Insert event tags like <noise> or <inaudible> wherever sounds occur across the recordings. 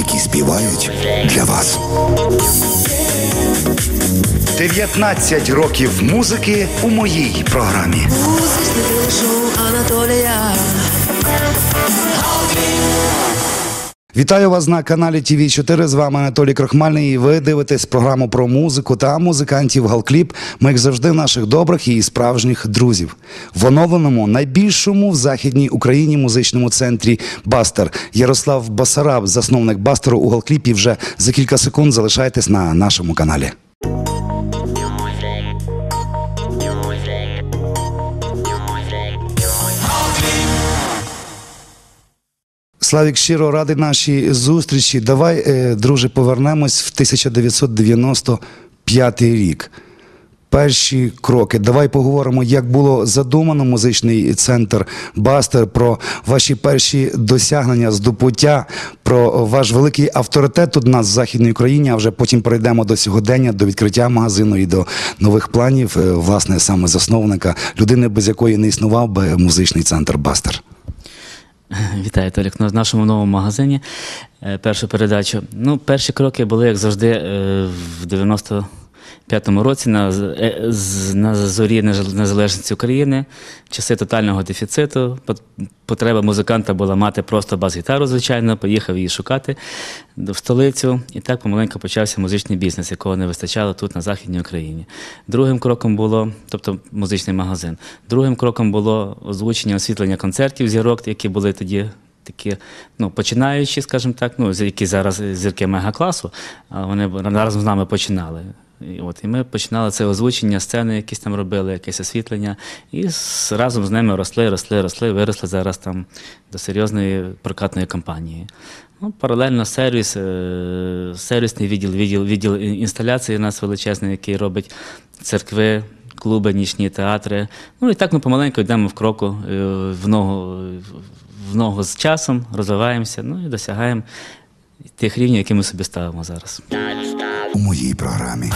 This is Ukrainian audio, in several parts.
які співають для вас. 19 років музики у моїй програмі. Музичний шоу Анатолія. Вітаю вас на каналі ТВ 4 З вами Анатолій Крохмальний. І ви дивитесь програму про музику та музикантів Галкліп. Ми, як завжди, наших добрих і справжніх друзів. В оновленому найбільшому в західній Україні музичному центрі Бастер Ярослав Басараб, засновник Бастеру у Галкліпі. Вже за кілька секунд залишайтесь на нашому каналі. Славік щиро радий нашій зустрічі. Давай, е, друже, повернемось в 1995 рік. Перші кроки. Давай поговоримо, як було задумано музичний центр Бастер, про ваші перші досягнення, здобуття, про ваш великий авторитет тут у нас в Західній Україні, а вже потім перейдемо до сьогодення, до відкриття магазину і до нових планів, е, власне, саме засновника, людини, без якої не існував би музичний центр Бастер. <laughs> Вітаю, Толік. на нашому новому магазині е, першу передачу. Ну, перші кроки були, як завжди, е, в 90 п'ятому році на е, на зорі незалежності України, часи тотального дефіциту. Потреба музиканта була мати просто бас-гітару, звичайно, поїхав її шукати в столицю. І так помаленьку почався музичний бізнес, якого не вистачало тут, на Західній Україні. Другим кроком було, тобто музичний магазин. Другим кроком було озвучення освітлення концертів зірок, які були тоді. Такі, ну, починаючі, скажімо так, ну, які зараз зірки мега мегакласу, вони разом з нами починали. І, от, і ми починали це озвучення, сцени якісь там робили, якесь освітлення, і разом з ними росли, росли, росли, виросли зараз там до серйозної прокатної кампанії. Ну, паралельно сервіс, е, сервісний відділ, відділ, відділ інсталяції у нас величезний, який робить церкви, клуби, нічні театри. Ну і так ми помаленьку йдемо в кроку, е, в ногу, в ногу з часом, розвиваємося, ну і досягаємо тих рівнів, які ми собі ставимо зараз. У моїй програмі.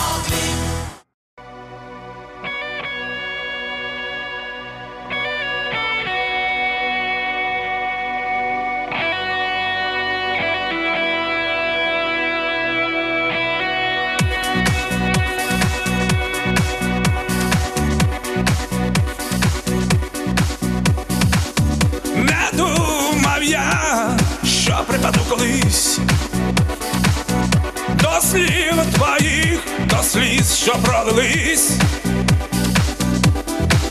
Припаду колись твоїх, до сліз, що пролились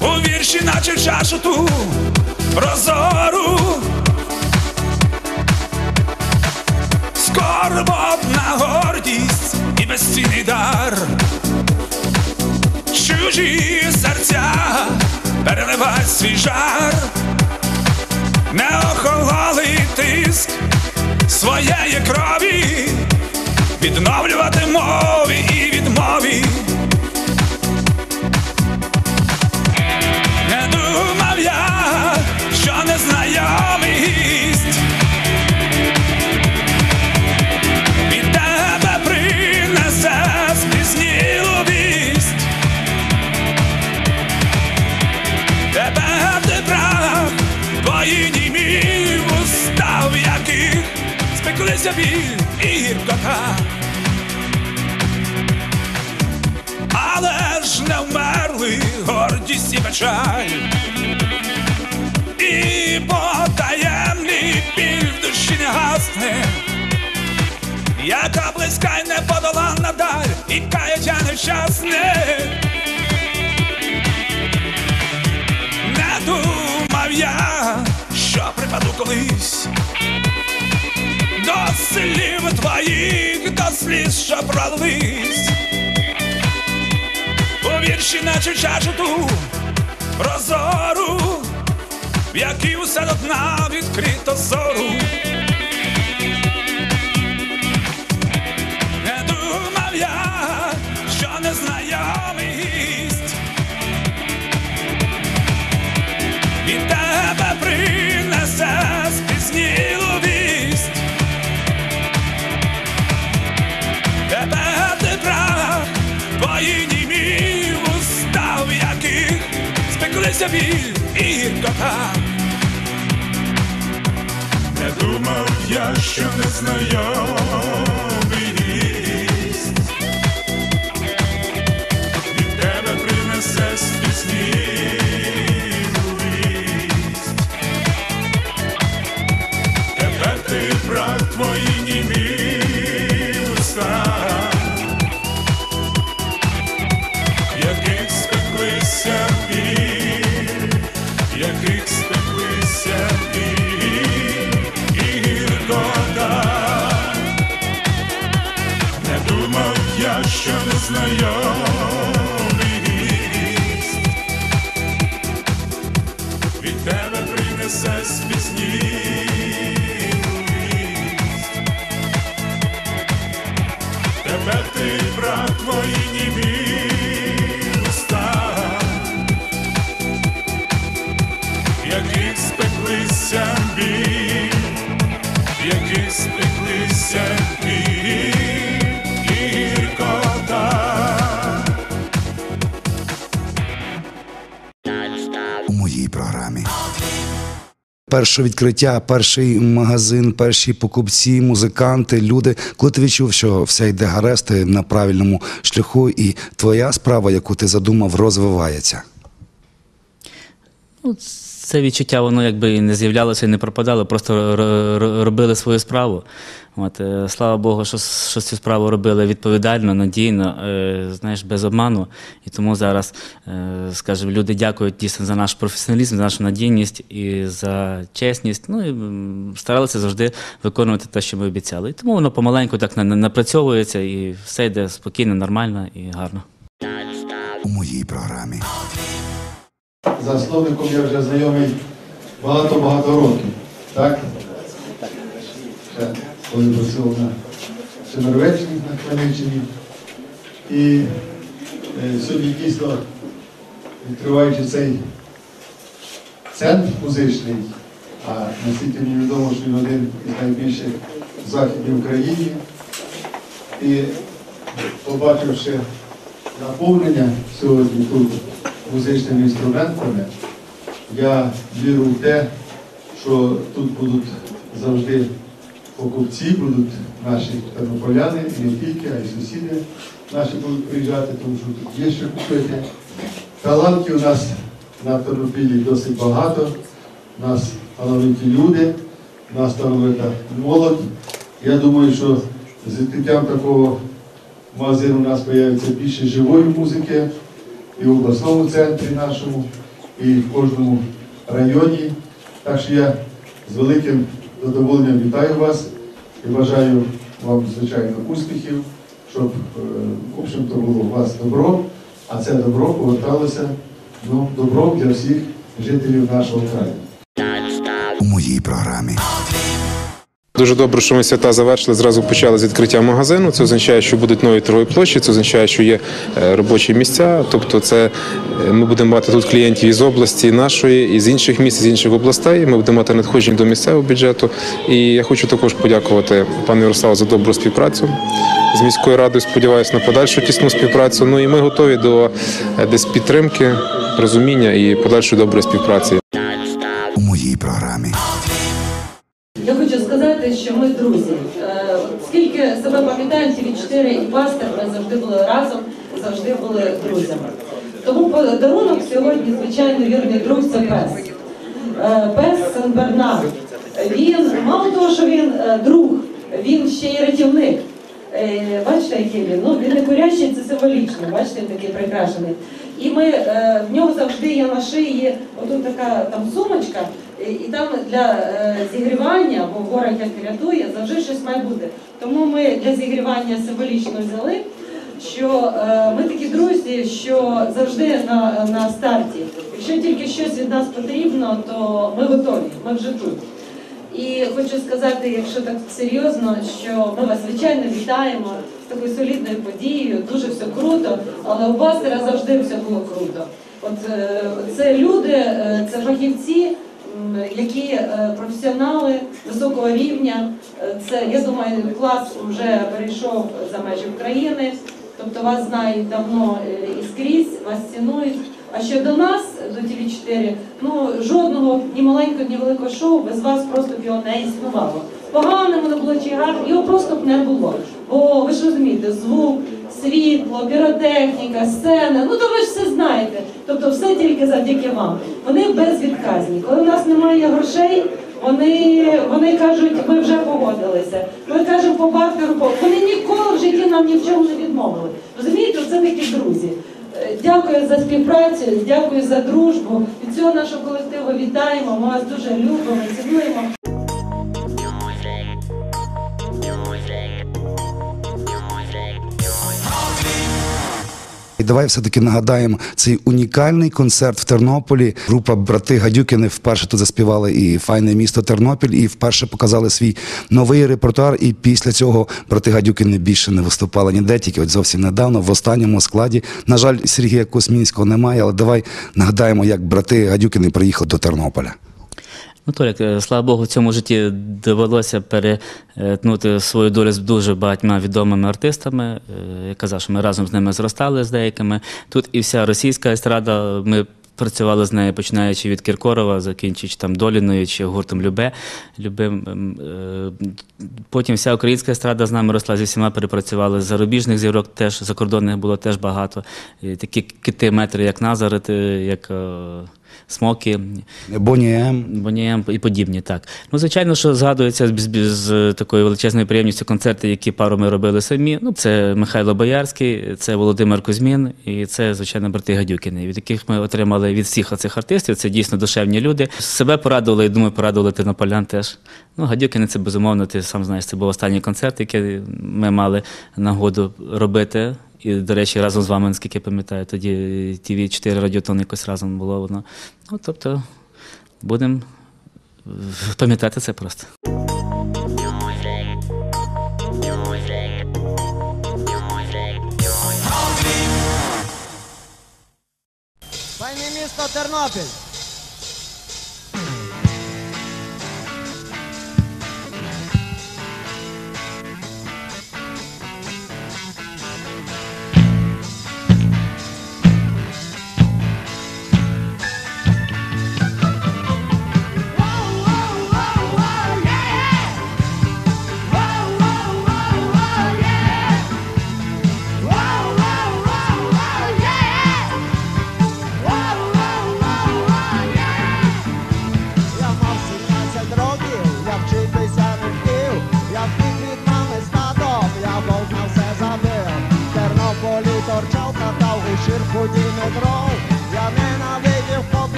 у вірші, наче чашу ту прозору. Скорботна гордість і безцінний дар. Чужі серця переливай свій жар не охололий тиск своєї крові, спеклися біль і гіркота. Але ж не вмерли гордість і печаль. І потаємний біль в душі не гасне, яка близька й неподоланна даль, і каяття невчасне. Не думав я, що припаду колись слів твоїх, до сліз, пролились у вірші, наче чашу ту прозору, в якій усе до дна відкрито зору. Спеклися біль і гіркота. Не думав я, що не знайомий гість. Від тебе принесе з Тепер ти, брат, твої німі Перше відкриття, перший магазин, перші покупці, музиканти, люди. Коли ти відчув, що все йде гаразд, ти на правильному шляху, і твоя справа, яку ти задумав, розвивається. Це відчуття, воно якби і не з'являлося і не пропадало, просто робили свою справу. От, е, слава Богу, що, що цю справу робили відповідально, надійно, е, знаєш, без обману. І тому зараз, е, скажімо, люди дякують дійсно за наш професіоналізм, за нашу надійність і за чесність. Ну і старалися завжди виконувати те, що ми обіцяли. І тому воно помаленьку так на- на- напрацьовується і все йде спокійно, нормально і гарно. У моїй програмі. Засновником я вже знайомий багато-багато років. Так? Коли працював на Семеровеччині, на Хмельниччині. І е, сьогодні дійсно, відкриваючи цей центр музичний, а наскільки мені відомо, що він один із найбільших в Західній Україні. І побачивши наповнення сьогодні тут музичними інструментами, я вірю в те, що тут будуть завжди покупці, будуть наші тернополяни, не тільки, а й сусіди наші будуть приїжджати, тому що тут є що купити. Талантів у нас на Тернопілі досить багато, у нас талановиті люди, у нас талановита молодь. Я думаю, що з відкриттям такого магазину у нас з'явиться більше живої музики і в обласному центрі нашому, і в кожному районі. Так що я з великим задоволенням вітаю вас і бажаю вам, звичайно, успіхів, щоб, е, в общем-то, було у вас добро, а це добро поверталося ну, добром для всіх жителів нашого краю. У моїй програмі. Дуже добре, що ми свята завершили. Зразу почали з відкриття магазину. Це означає, що будуть нові торгові площі. Це означає, що є е, робочі місця. Тобто, це е, ми будемо мати тут клієнтів із області нашої, і з інших міст, з інших областей. Ми будемо мати надходження до місцевого бюджету. І я хочу також подякувати пану Ярославу за добру співпрацю з міською радою. Сподіваюся на подальшу тісну співпрацю. Ну і ми готові до е, десь підтримки, розуміння і подальшої доброї співпраці. Ми друзі. Е, Скільки себе пам'ятаю, від 4 і пастор, ми завжди були разом, завжди були друзями. Тому подарунок сьогодні, звичайно, вірний друг це пес. Е, Пес Сен-Бернар. Він мало того, що він е, друг, він ще й рятівник. Бачите, який він? Ну, він не курящий, це символічно, бачите, він такий прикрашений. І ми, в нього завжди є на шиї отут така там сумочка, і, там для е, зігрівання, бо ворог як рятує, завжди щось має бути. Тому ми для зігрівання символічно взяли, що е, ми такі друзі, що завжди на, на старті. Якщо тільки щось від нас потрібно, то ми готові, ми вже тут. І хочу сказати, якщо так серйозно, що ми вас звичайно вітаємо з такою солідною подією, дуже все круто, але у Бастера завжди все було круто. От е, це люди, це фахівці, які е, професіонали високого рівня. Е, Це я думаю, клас вже перейшов за межі України. Тобто вас знають давно е, і скрізь, вас цінують. А що до нас, до ТВ 4 ну жодного ні маленького, ні великого шоу без вас просто б його не існувало. Погане воно було чи гарне, його просто б не було. Бо ви ж розумієте, звук, світло, піротехніка, сцена, ну то ви ж все знаєте. Тобто все тільки завдяки вам. Вони безвідказні. Коли в нас немає грошей, вони, вони кажуть, ми вже погодилися. Ми кажемо по бартеру, по- вони ніколи в житті нам ні в чому не відмовили. Розумієте, це такі друзі. Е, Дякую за співпрацю, дякую за дружбу. Від цього нашого колективу вітаємо. Ми вас дуже любимо, цінуємо. Давай все-таки нагадаємо цей унікальний концерт в Тернополі. Група брати Гадюкіни вперше тут заспівали і файне місто Тернопіль, і вперше показали свій новий репертуар. І після цього брати Гадюкіни більше не виступали ніде, тільки от зовсім недавно в останньому складі. На жаль, Сергія Космінського немає, але давай нагадаємо, як брати Гадюкіни приїхали до Тернополя. Ну, Толік, е, слава Богу, в цьому житті довелося перетнути свою долю з дуже багатьма відомими артистами. Е, Я казав, що ми разом з ними зростали з деякими. Тут і вся російська естрада. Ми працювали з нею, починаючи від Кіркорова, закінчуючи там Доліною чи гуртом Любе. Любим. е, Потім вся українська естрада з нами росла, зі всіма перепрацювали. Зарубіжних зірок теж, закордонних було теж багато. І такі кити метри, як Назарет, як е, Смокі. Боні М. Бонієм і подібні, так. Ну, звичайно, що згадується з, з, з такою величезною приємністю концерти, які пару ми робили самі. Ну, це Михайло Боярський, це Володимир Кузьмін і це, звичайно, брати Гадюкіни, від яких ми отримали від всіх цих артистів. Це дійсно душевні люди. Себе порадували і думаю, порадували тернополян теж. Ну, Гадюкіни це безумовно, ти сам знаєш, це був останній концерт, який ми мали нагоду робити. І, до речі, разом з вами, наскільки я пам'ятаю, тоді ТВ 4 радіотон якось разом було воно. Ну, тобто, будемо пам'ятати це просто. Тернопіль.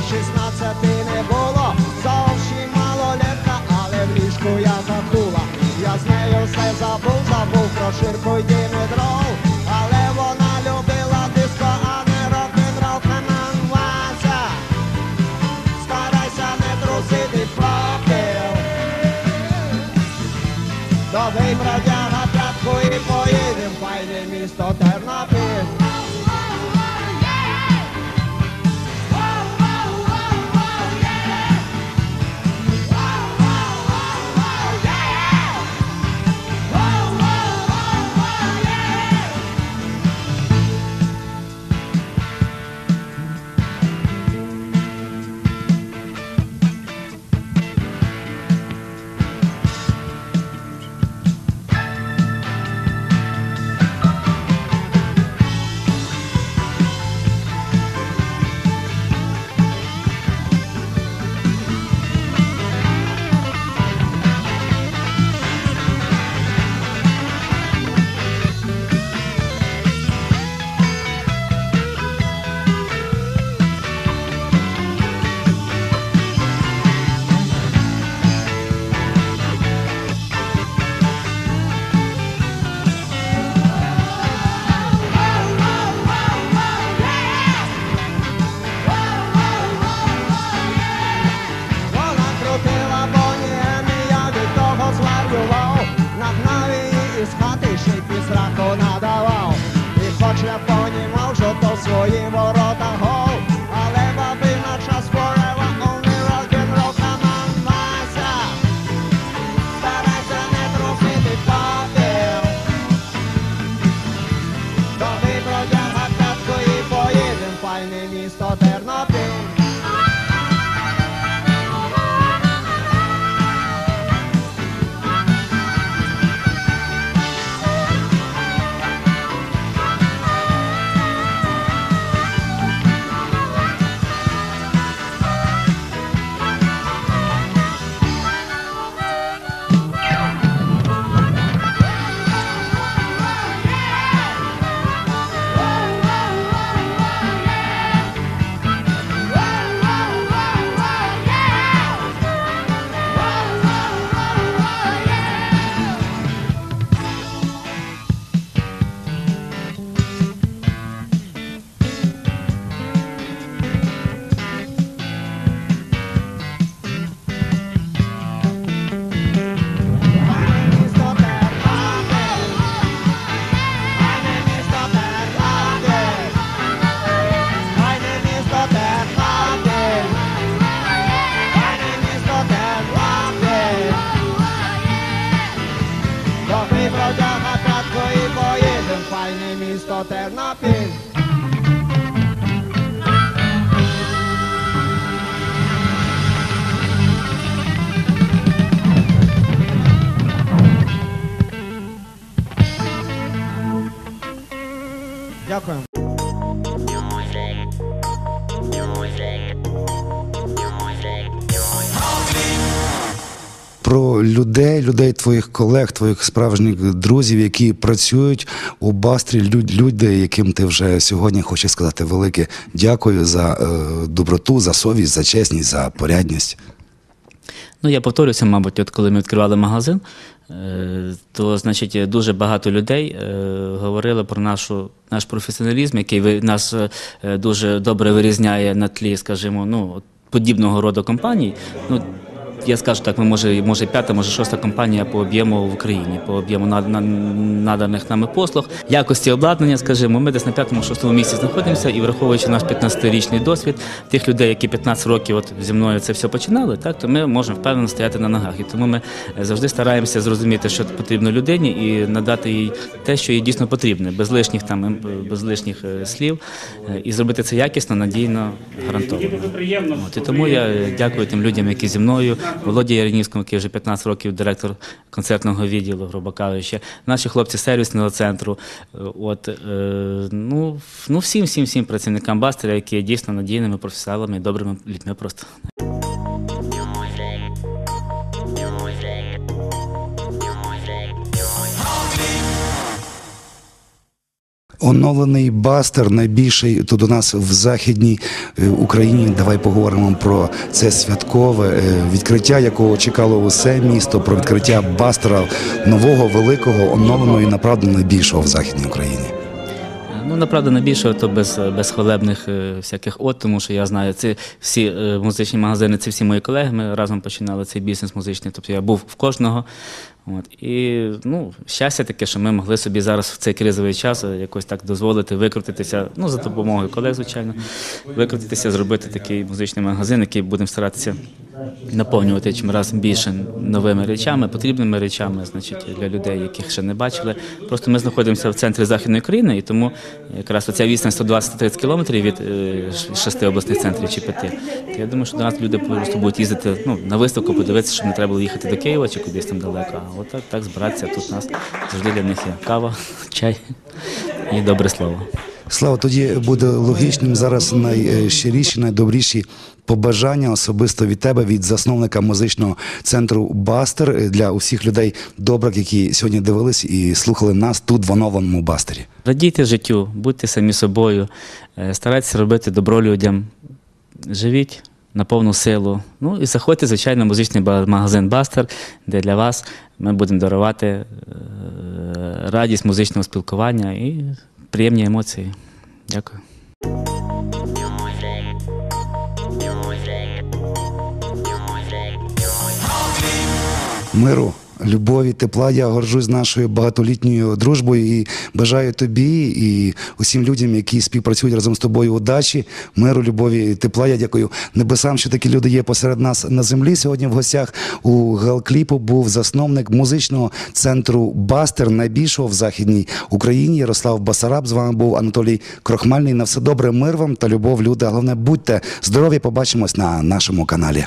16 не було. Зовсім малолетка, але в ліжку я затула. Я з нею все забув, забув про ширку й дімедров. Але вона любила диско, а не рок-н-рол, Вася. Старайся не трусити попіл. Добий бродяга п'ятку і поїдем, файне місто Тернопіль. Дякую. Про людей, людей, твоїх колег, твоїх справжніх друзів, які працюють у Бастрі, люд- люди, яким ти вже сьогодні хочеш сказати велике дякую за е, доброту, за совість, за чесність, за порядність. Ну, я повторюся, мабуть, от коли ми відкривали магазин, то значить дуже багато людей е, говорили про нашу, наш професіоналізм, який нас е, дуже добре вирізняє на тлі, скажімо, ну, подібного роду компаній. Ну, я скажу так, ми може, може п'ята, може шоста компанія по об'єму в Україні, по об'єму на- наданих нами послуг, якості обладнання, скажімо, ми десь на п'ятому-шостому місці знаходимося, і враховуючи наш 15-річний досвід, тих людей, які 15 років от зі мною це все починали, так то ми можемо впевнено стояти на ногах. І тому ми е, завжди стараємося зрозуміти, що потрібно людині, і надати їй те, що їй дійсно потрібне, без лишніх там ем, без лишніх е, слів, е, і зробити це якісно, надійно, гарантовано. От, і тому я дякую тим людям, які зі мною, Володі Яринівському, який вже 15 років директор концертного відділу, грубо кажучи, наші хлопці сервісного центру. е, От, е, ну, ну всім, всім, всім працівникам Бастера, які є дійсно надійними професіоналами і добрими людьми просто. Оновлений бастер, найбільший тут у нас в західній е, Україні. Давай поговоримо про це святкове е, відкриття, якого чекало усе місто. Про відкриття бастера нового, великого, оновленого і направду найбільшого в західній Україні. Ну, направду, найбільше то без, без хвалебних е, всяких от, тому що я знаю, це всі музичні магазини, це всі мої колеги. Ми разом починали цей бізнес музичний. Тобто я був в кожного. От. І ну, щастя таке, що ми могли собі зараз в цей кризовий час е, якось так дозволити викрутитися, ну, за допомогою колег, звичайно, викрутитися, зробити такий музичний магазин, який будемо старатися наповнювати чим раз більше новими речами, потрібними речами, значить, для людей, яких ще не бачили. Просто ми знаходимося в центрі Західної країни, і тому якраз оця відстань 120-30 кілометрів від е, шести обласних центрів чи п'яти. То я думаю, що до нас люди просто будуть їздити ну, на виставку, подивитися, щоб не треба було їхати до Києва чи кудись там далеко. А от так, так збиратися тут у нас завжди для них є кава, <laughs> чай і добре слово. Слава, тоді буде логічним зараз найщиріші, найдобріші побажання особисто від тебе, від засновника музичного центру Бастер для усіх людей добрих, які сьогодні дивились і слухали нас тут в оновленому бастері. Радійте життю, будьте самі собою, е, старайтеся робити добро людям, живіть на повну силу. Ну і заходьте, звичайно, музичний магазин Бастер, де для вас ми будемо дарувати е, радість музичного спілкування і приємні емоції. Дякую. Миру, любові, тепла. Я горжусь нашою багатолітньою дружбою і бажаю тобі і усім людям, які співпрацюють разом з тобою удачі, миру, любові, тепла. Я дякую небесам, що такі люди є посеред нас на землі. Сьогодні в гостях у Галкліпу був засновник музичного центру Бастер, найбільшого в західній Україні. Ярослав Басараб. З вами був Анатолій Крохмальний. На все добре, мир вам та любов, люди. Головне, будьте здорові. Побачимось на нашому каналі.